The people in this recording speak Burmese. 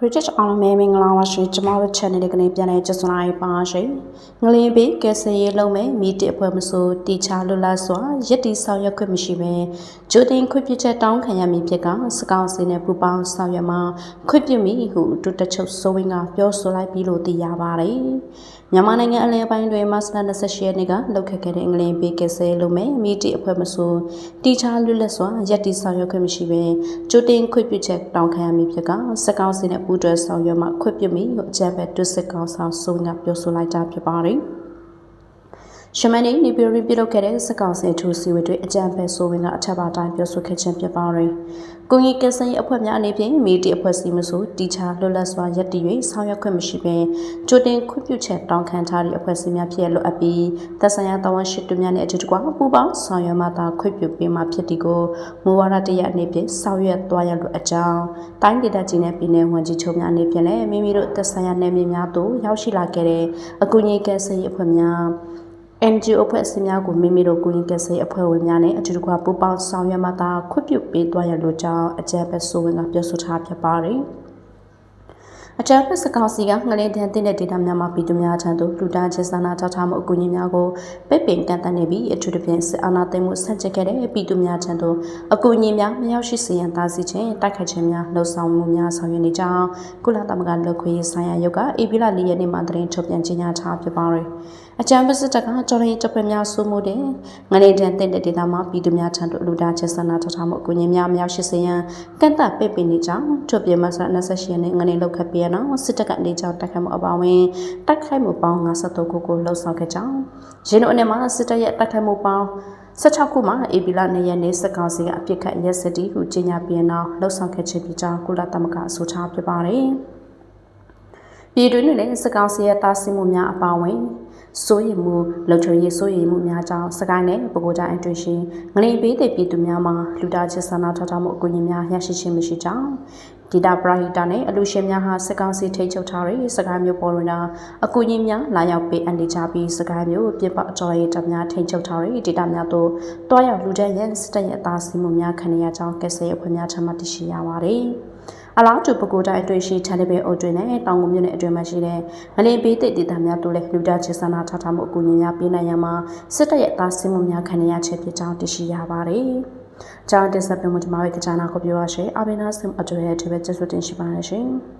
British အားလုံးပဲမင်္ဂလာပါရှင်ကျမတို့ channel လေးကနေပြန်လည်ကြိုဆိုလိုက်ပါရှင်ငလင်းဘေးကဲဆယ်ရေးလုံးမဲ့မိတစ်အဖွဲ့မဆိုတီချာလွတ်လပ်စွာရည်တည်ဆောင်ရွက်ခွင့်မရှိဘဲဂျိုတင်ခွင့်ပြုချက်တောင်းခံရမည်ဖြစ်ကစကောင်းစင်းနဲ့ပူပေါင်းဆောင်ရွက်မှာခွင့်ပြုမိဟုတူတချုပ်စိုးဝင်းကပြောဆိုလိုက်ပြီးလို့သိရပါတယ်မြန်မာနိုင်ငံအလဲပိုင်းတွင်မတ်လ28ရက်နေ့ကလှုပ်ခတ်ခဲ့တဲ့အင်္ဂလန်ဘေးကဲဆယ်လုံးမဲ့မိတစ်အဖွဲ့မဆိုတီချာလွတ်လပ်စွာရည်တည်ဆောင်ရွက်ခွင့်မရှိဘဲဂျိုတင်ခွင့်ပြုချက်တောင်းခံရမည်ဖြစ်ကစကောင်းစင်းနဲ့ပူတွဲဆောင်ရွက်မှာခွင့်ပြုမိဟုအကြံပဲတွစ်စစ်ကောင်ဆောင်ဆိုးကပြောဆိုလိုက်တာဖြစ်ပါတယ်။ ရှမန်နေနေပြည်တော်ပြုလုပ်ခဲ့တဲ့စကောင်စင်ထူစီဝေတွေအကြံပဲဆိုးဝင်ကအထက်ပါတိုင်းပြောဆိုခဲ့ခြင်းဖြစ်ပါတယ်။ကိုကြီးကစင်အဖွဲ့များအနေဖြင့်မီဒီအဖွဲ့စီမဆိုတီချာလွတ်လပ်စွာရပ်တည်၍ဆောင်ရွက်ခွင့်မရှိဘဲကြိုတင်ခွင့်ပြုချက်တောင်းခံထားသည့်အဖွဲ့စီများဖြစ်လိုအပ်ပြီးသက်ဆိုင်ရာတာဝန်ရှိသူများနဲ့အတူတကွပူးပေါင်းဆောင်ရွက်မှသာခွင့်ပြုပေးမှာဖြစ်ဒီကိုမူဝါဒတရအနေဖြင့်ဆောင်ရွက်သွားရလိုအကြောင်းတိုင်းဒေသကြီးနဲ့ပြည်내ဝန်ကြီးချုပ်များအနေဖြင့်လည်းမိမိတို့သက်ဆိုင်ရာနယ်မြေများသို့ရောက်ရှိလာခဲ့တဲ့အကူအညီကစင်အဖွဲ့များ NGO အဖွဲ့အစည်းများကိုမိမိတို့ကိုရင်ကဆေးအဖွဲ့ဝင်များနဲ့အတူတကွပူးပေါင်းဆောင်ရွက်မှသာခွင့်ပြုပေးသွားရလို့ကြောင်းအကြံပေးဆိုဝင်ကပြောဆိုထားဖြစ်ပါတယ်။အကြံပေးစကောက်စီကငလင်းတန်းတင်တဲ့ဒေတာများမှာပြည်သူများထံသို့လူတာချင်းစာနာထောက်ထားမှုအကူအညီများကိုပိတ်ပင်ကန့်သတ်နေပြီးအထူးသဖြင့်စစ်အာဏာသိမ်းမှုဆန့်ကျင်ခဲ့တဲ့ပြည်သူများထံသို့အကူအညီများမရောက်ရှိစေရန်တားဆီးခြင်းတိုက်ခိုက်ခြင်းများလှုံ့ဆော်မှုများဆောင်ရွက်နေကြောင်းကုလသမဂ္ဂလူခွေဆိုင်ရာရုပ်ကအေပီလာ၄ရက်နေ့မှာသတင်းထုတ်ပြန်ကြေညာထားဖြစ်ပါတယ်။ အကြံပေးစစ်တပ်ကကြော်ရင်တပ်ဖွဲ့များစုမှုတဲ့ငလင်းတန်းတင်တဲ့ဒေတာမှာပြည်သူများထံသို့လူတာချင်းစာနာထောက်ထားမှုအကူအညီများမရောက်ရှိစေရန်ကန့်သတ်ပိတ်ပင်နေကြောင်းထုတ်ပြန်မှ28ရက်နေ့ငလင်းလောက်ခတ်ပြရနော်စစ်တပ်ကနေကြောင်းတိုက်ခိုက်မှုအပါအဝင်တိုက်ခိုက်မှုပေါင်း53ခုကိုလှုပ်ဆောင်ခဲ့ကြောင်းရင်းတို့အနေမှာစစ်တပ်ရဲ့တိုက်ခိုက်မှုပေါင်း16ခုမှာအေပီလာနေရနေစကောင်စီကအပြစ်ခတ်ရက်စတီဟုကြေညာပြီးနောက်လှုပ်ဆောင်ခဲ့ခြင်းဖြစ်ကြောင်းကုလသမဂ္ဂအဆိုထားဖြစ်ပါတယ်။ ပြည်တွင်းနဲ့စကောင်စီရဲ့တားဆီးမှုများအပါအဝင်စိုးရိမ်မှုလုံခြုံရေးစိုးရိမ်မှုများကြောင့်စကိုင်းနဲ့ပဲခူးတိုင်းအတွင်းရှိငလင်ပေးတဲ့ပြည်သူများမှာလူသားချင်းစာနာထောက်ထားမှုအကူအညီများရရှိခြင်းမရှိကြောင်းဒေတာပရဟိတနဲ့အလူရှင်များဟာစကောင်းစီထိတ်ချုပ်ထားတဲ့စကိုင်းမျိုးပေါ်တွင်အကူအညီများလာရောက်ပေးအပ်နေကြပြီးစကိုင်းမျိုးပြပအတော်ရေးတပ်များထိတ်ချုပ်ထားတဲ့ဒေတာများတို့တွားရောက်လူတဲ့ရဲ့စတက်ရဲ့အသားစီမှုများခံရကြောင်းကက်ဆယ်အဖွဲ့များထမှတ်သိရှိရပါတယ်။ အလားတူပကိုတိုင်းအတွင်းရှိချန်နယ်ပင်အုပ်တွင်နဲ့တောင်ကုန်မြို့နယ်အတွင်းမှာရှိတဲ့ငလင်ပေးတဲ့ဒေသများတို့လည်းလူသားချင်းစာနာထောက်ထားမှုအကူအညီများပေးနိုင်ရမှာစစ်တပ်ရဲ့တားဆီးမှုများခံရချက်ဖြစ်ကြောင်းသိရှိရပါတယ်။ကျောင်းတင်ဆက်ပြမှုဒီမှာပဲကြာနာကိုပြောရရှင်။အဘိနာစင်အကျွဲရဲ့ဒီဘက်ကျဆွတင်ရှိပါရရှင်။